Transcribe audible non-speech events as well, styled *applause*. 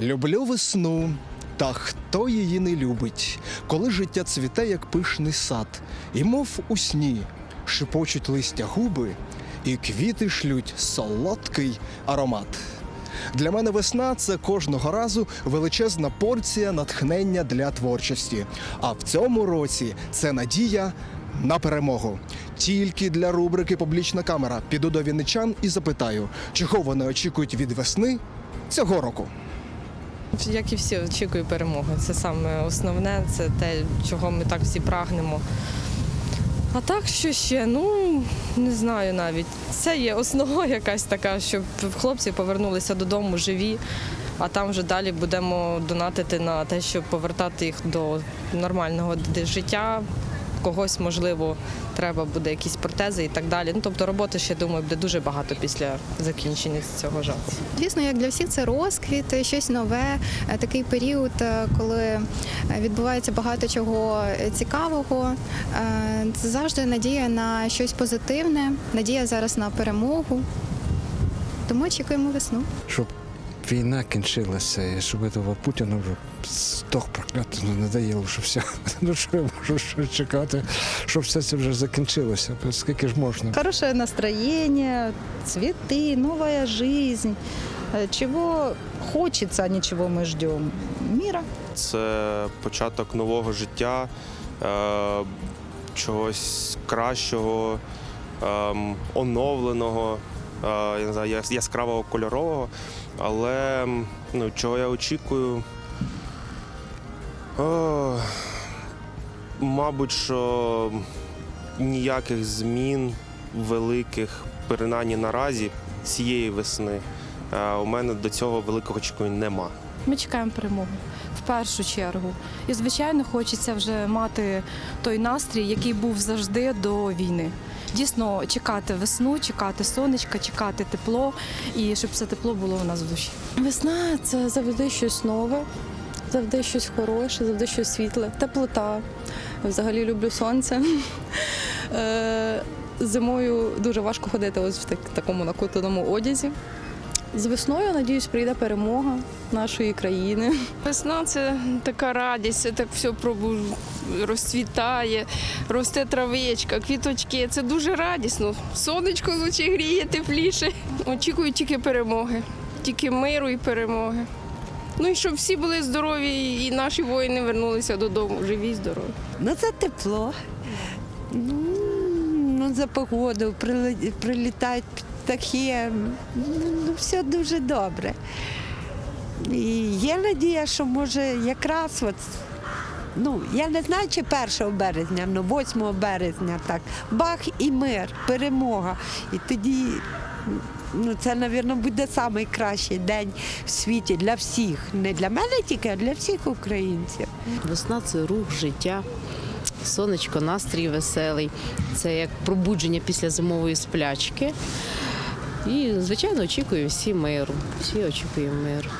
Люблю весну, та хто її не любить, коли життя цвіте, як пишний сад, і мов у сні шипочуть листя губи, і квіти шлють солодкий аромат. Для мене весна це кожного разу величезна порція натхнення для творчості. А в цьому році це надія на перемогу. Тільки для рубрики Публічна камера піду до вінничан і запитаю, чого вони очікують від весни цього року. Як і всі, очікую перемоги. Це саме основне, це те, чого ми так всі прагнемо. А так, що ще? Ну не знаю навіть. Це є основа *laughs* якась така, щоб хлопці повернулися додому живі, а там вже далі будемо донатити на те, щоб повертати їх до нормального життя. Когось, можливо, треба буде якісь протези і так далі. Ну, тобто роботи ще думаю, буде дуже багато після закінчення цього жаху. Звісно, як для всіх це розквіт, щось нове, е, такий період, е, коли е, відбувається багато чого цікавого. Це завжди надія на щось позитивне, надія зараз на перемогу. Тому очікуємо весну. щоб війна кінчилася, і щоб того Путіна вже здох проклятий, ну надоїло, що все. *laughs* Ну що я можу що чекати, щоб все це вже закінчилося. Скільки ж можна? Хорошее настроение, цветы, новая жизнь. Э, Чего хочется, а не чего мы ждем. Мира. це початок нового життя, е, чогось кращого, ем, оновленого, е, я не знаю, яс- яскравого кольорового. Але ну, чого я очікую? О, мабуть, що ніяких змін великих, принаймні наразі, цієї весни. е, У мене до цього великого очікувань нема. Ми чекаємо перемоги в першу чергу. І, звичайно, хочеться вже мати той настрій, який був завжди до війни. Дійсно, чекати весну, чекати сонечка, чекати тепло і щоб це тепло було у нас в душі. Весна це завжди щось нове, завжди щось хороше, завжди щось світле, теплота. Взагалі люблю сонце. *laughs* Е, Зимою дуже важко ходити ось в так- такому накутаному одязі. З весною, надіюсь, прийде перемога нашої країни. Весна це така радість, це так все розцвітає, росте травичка, квіточки. Це дуже радісно. Сонечко лучше гріє, тепліше. Очікую тільки перемоги, тільки миру і перемоги. Ну і щоб всі були здорові, і наші воїни вернулися додому, живі, й здорові. Ну, це тепло. Ну, ну за погоду прилітають птахи. Ну, все дуже добре. І є надія, що може якраз от, ну, я не знаю, чи 1 березня, ну 8 березня так. Бах і мир, перемога. І тоді ну, це, мабуть, буде найкращий день в світі для всіх. Не для мене тільки, а для всіх українців. Весна це рух, життя, сонечко, настрій веселий. Це як пробудження після зимової сплячки. І, звичайно, очікуємо всі миру. Всі очікуємо миру.